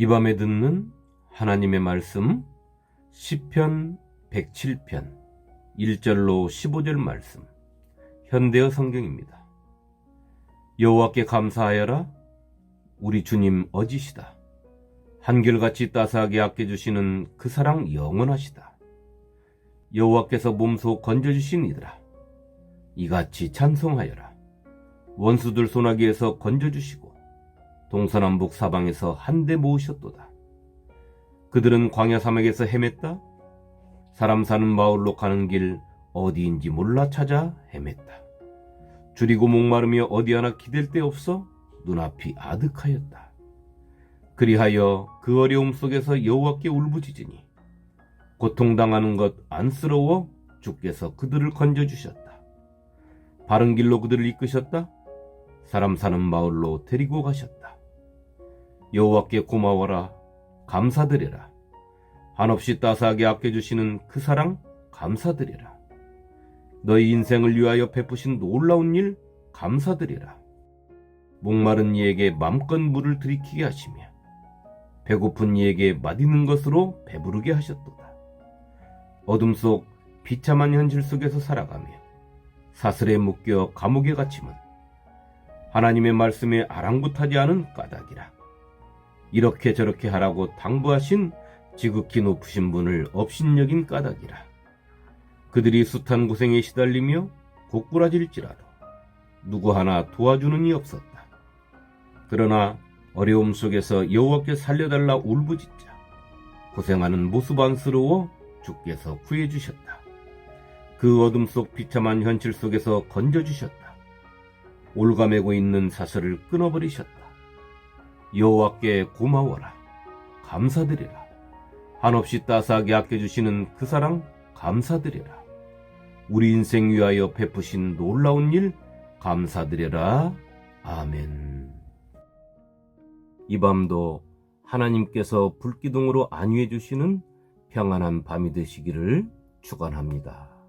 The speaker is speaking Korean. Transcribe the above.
이 밤에 듣는 하나님의 말씀 시편 107편 1절로 15절 말씀 현대어 성경입니다. 여호와께 감사하여라 우리 주님 어지시다. 한결같이 따스하게 아껴주시는 그 사랑 영원하시다. 여호와께서 몸소 건져주신 이들아 이같이 찬송하여라. 원수들 소나기에서 건져주시고 동서남북 사방에서 한데 모으셨도다. 그들은 광야 사막에서 헤맸다. 사람 사는 마을로 가는 길 어디인지 몰라 찾아 헤맸다. 줄이고 목마르며 어디 하나 기댈 데 없어 눈앞이 아득하였다. 그리하여 그 어려움 속에서 여호와께 울부짖으니 고통당하는 것 안쓰러워 주께서 그들을 건져주셨다. 바른 길로 그들을 이끄셨다. 사람 사는 마을로 데리고 가셨다. 여호와께 고마워라. 감사드려라. 한없이 따스하게 아껴주시는 그 사랑 감사드려라. 너희 인생을 위하여 베푸신 놀라운 일 감사드리라. 목마른 이에게 맘껏 물을 들이키게 하시며 배고픈 이에게 맛있는 것으로 배부르게 하셨도다. 어둠 속 비참한 현실 속에서 살아가며 사슬에 묶여 감옥에 갇힘은 하나님의 말씀에 아랑곳하지 않은 까닭이라. 이렇게 저렇게 하라고 당부하신 지극히 높으신 분을 업신여긴 까닭이라. 그들이 숱한 고생에 시달리며 고꾸라질지라도 누구 하나 도와주는 이 없었다. 그러나 어려움 속에서 여호와께 살려달라 울부짖자 고생하는 모습 안쓰러워 주께서 구해주셨다. 그 어둠 속 비참한 현실 속에서 건져주셨다. 올가매고 있는 사슬을 끊어버리셨다. 여호와께 고마워라. 감사드리라. 한없이 따스하게 아껴주시는 그 사랑 감사드리라. 우리 인생 위하여 베푸신 놀라운 일 감사드려라. 아멘. 이 밤도 하나님께서 불기둥으로 안위해 주시는 평안한 밤이 되시기를 축원합니다.